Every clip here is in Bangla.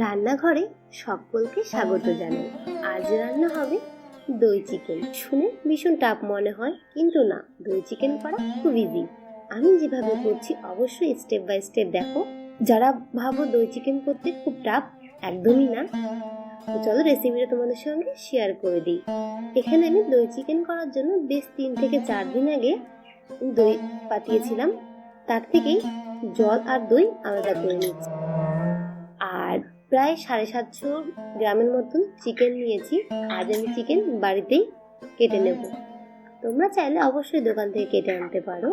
রান্নাঘরে সকলকে স্বাগত জানাই। আজ রান্না হবে দই চিকেন। শুনে ভীষণ টাফ মনে হয়, কিন্তু না, দই চিকেন করা খুব ইজি আমি যেভাবে করছি, অবশ্যই স্টেপ বাই স্টেপ দেখো। যারা ভাবো দই চিকেন করতে খুব টাফ একদমই না। চলো রেসিপিটা তোমাদের সঙ্গে শেয়ার করে দিই। এখানে আমি দই চিকেন করার জন্য বেশ তিন থেকে চার দিন আগে দই পাতিয়েছিলাম। তার থেকেই জল আর দই আলাদা করে নিচ্ছি। প্রায় সাড়ে সাতশো গ্রামের মতন চিকেন নিয়েছি। আজ আমি চিকেন বাড়িতেই কেটে নেব। তোমরা চাইলে অবশ্যই দোকান থেকে কেটে আনতে পারো।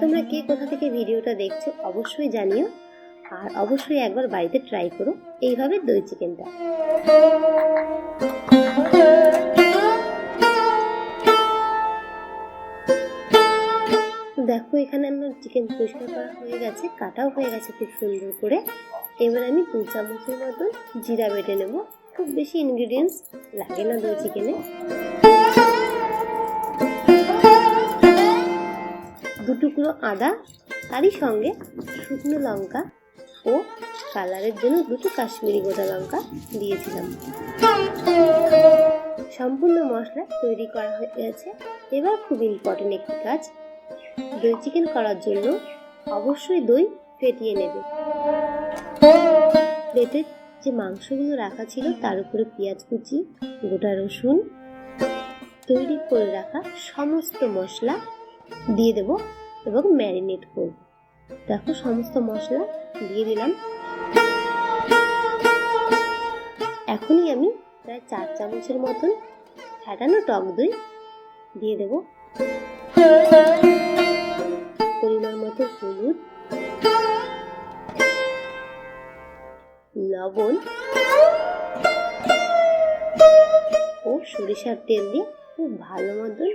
তোমরা কে কোথা থেকে ভিডিওটা দেখছ অবশ্যই জানিও। আর অবশ্যই একবার বাড়িতে ট্রাই করো। এইভাবে দই চিকেনটা দেখো, এখানে আমার চিকেন পরিষ্কার করা হয়ে গেছে, কাটাও হয়ে গেছে খুব সুন্দর করে। এবার আমি দু চামচের মতন জিরা বেটে নেব। খুব বেশি ইনগ্রিডিয়েন্টস লাগে না দই চিকেনে দু টুকরো আদা, তারই সঙ্গে শুকনো লঙ্কা ও কালারের জন্য দুটো কাশ্মীরি গোটা লঙ্কা দিয়েছিলাম। সম্পূর্ণ মশলা তৈরি করা হয়ে গেছে। এবার খুব ইম্পর্টেন্ট একটি কাজ দই চিকেন করার জন্য অবশ্যই দই ফেটিয়ে নেবে। প্লেটের যে মাংসগুলো রাখা ছিল তার উপরে পেঁয়াজ কুচি, গোটা রসুন তৈরি করে রাখা সমস্ত মশলা দিয়ে দেব এবং ম্যারিনেট করব। দেখো সমস্ত মশলা দিয়ে দিলাম। এখনই আমি প্রায় চার চামচের মতন ফ্যাটানো টক দই দিয়ে দেব। লবণ, ও সরিষার তেল দিয়ে খুব ভালো মতন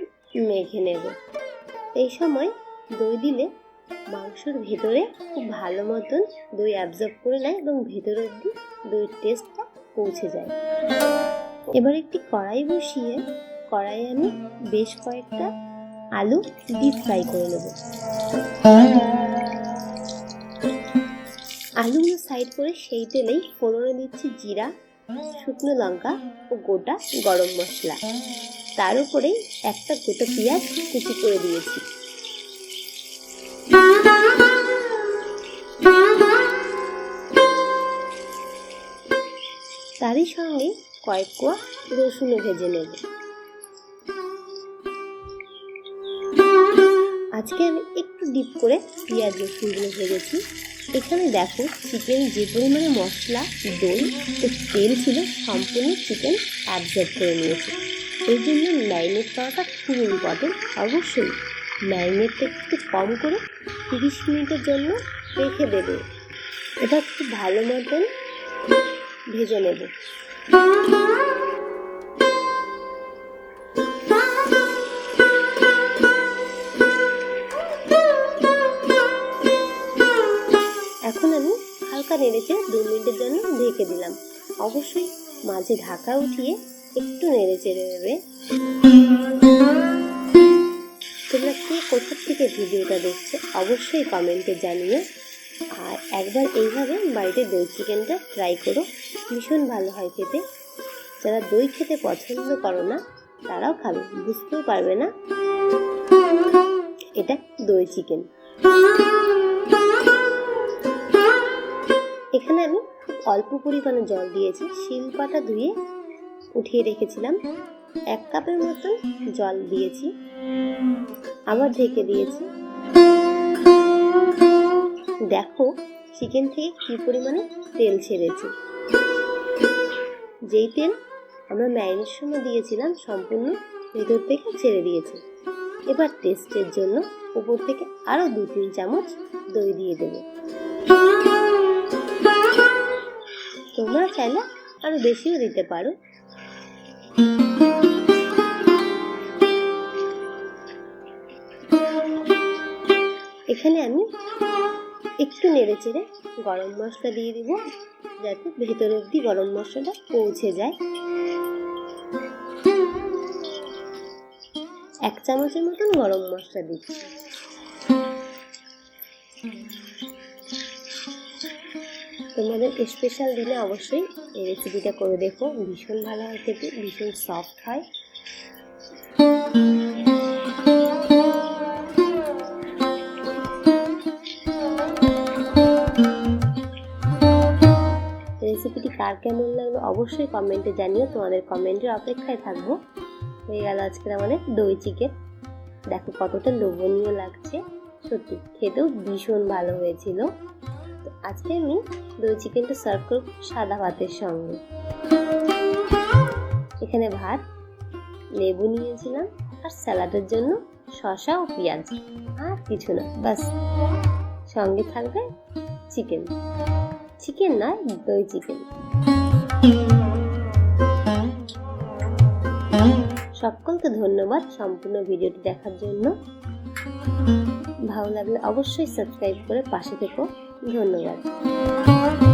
মেখে নেব। এই সময় দই দিলে মাংসর ভেতরে খুব ভালো মতন দই অ্যাবজর্ব করে নেয় এবং ভেতর অবধি দইয়ের টেস্টটা পৌঁছে যায়। এবার একটি কড়াই বসিয়ে, কড়াইয়ে আমি বেশ কয়েকটা আলু ডিপ ফ্রাই করে নেব। আলুগুলো সাইড করে সেই তেলেই ফোড়নে দিচ্ছি জিরা, শুকনো লঙ্কা ও গোটা গরম মশলা। তার উপরেই একটা গোটা পেঁয়াজ কুচি করে দিয়েছি। তারই সঙ্গে কয়েক কোয়া রসুনও ভেজে নেব। আজকে আমি একটু ডিপ করে পেঁয়াজ রসুনগুলো ভেজেছি। এখানে দেখো চিকেন যে পরিমাণে মশলা, দই ও তেল ছিল সম্পূর্ণ চিকেন অ্যাবজর্ব করে নিয়েছে। এই জন্য ম্যারিনেট করাটা খুব ইম্পর্টেন্ট অবশ্যই ম্যারিনেটটা একটু কম করে তিরিশ মিনিটের জন্য রেখে দেবে। এটা খুব ভালো মতন ভেজে নেব। হালকা নেড়েচে দু মিনিটের জন্য ঢেকে দিলাম। অবশ্যই মাঝে ঢাকা উঠিয়ে একটু নেড়ে চেড়ে নেবে। তোমরা কে কোথা থেকে ভিডিওটা দেখছ অবশ্যই কমেন্টে জানিও। আর একবার এইভাবে বাড়িতে দই চিকেনটা ট্রাই করো। ভীষণ ভালো হয় খেতে। যারা দই খেতে পছন্দ করো না, তারাও খাবে, বুঝতেও পারবে না। এটা দই চিকেন। এখানে আমি অল্প পরিমাণে জল দিয়েছি। শিলপাটা ধুয়ে উঠিয়ে রেখেছিলাম। এক কাপের মতো জল দিয়েছি। আবার ঢেকে দিয়েছি। দেখো চিকেন থেকে কি পরিমাণে তেল ছেড়েছে। যেই তেল আমরা ম্যারিনেট সময় দিয়েছিলাম সম্পূর্ণ ভেতর থেকে ছেড়ে দিয়েছে। এবার টেস্টের জন্য উপর থেকে আরও দু তিন চামচ দই দিয়ে দেবো। তোমরা চাইলে আরও বেশিও দিতে পারো। এখানে আমি একটু নেড়ে চেড়ে গরম মশলা দিয়ে দিব, যাতে ভেতর অবধি গরম মশলাটা পৌঁছে যায়। এক চামচের মতন গরম মশলা দিচ্ছি। তোমাদের স্পেশাল দিনে অবশ্যই এই রেসিপিটা করে দেখো। ভীষণ ভালো হয় খেতে, ভীষণ সফট হয়। রেসিপিটি কার কেমন লাগল অবশ্যই কমেন্টে জানিও। তোমাদের কমেন্টের অপেক্ষায় থাকব। হয়ে গেল আজকের আমাদের দই চিকেন দেখো কতটা লোভনীয় লাগছে। সত্যি, খেতেও ভীষণ ভালো হয়েছিল। আজকে আমি দই চিকেনটা সার্ভ করব সাদা ভাতের সঙ্গে। এখানে ভাত, লেবু নিয়েছিলাম আর স্যালাডের জন্য শসা ও পেঁয়াজ আর কিছু না বাস সঙ্গে থাকবে চিকেন। চিকেন নয়, দই চিকেন। সকলকে ধন্যবাদ সম্পূর্ণ ভিডিওটি দেখার জন্য। ভালো লাগলে অবশ্যই সাবস্ক্রাইব করে পাশে থেকো। ধন্যবাদ।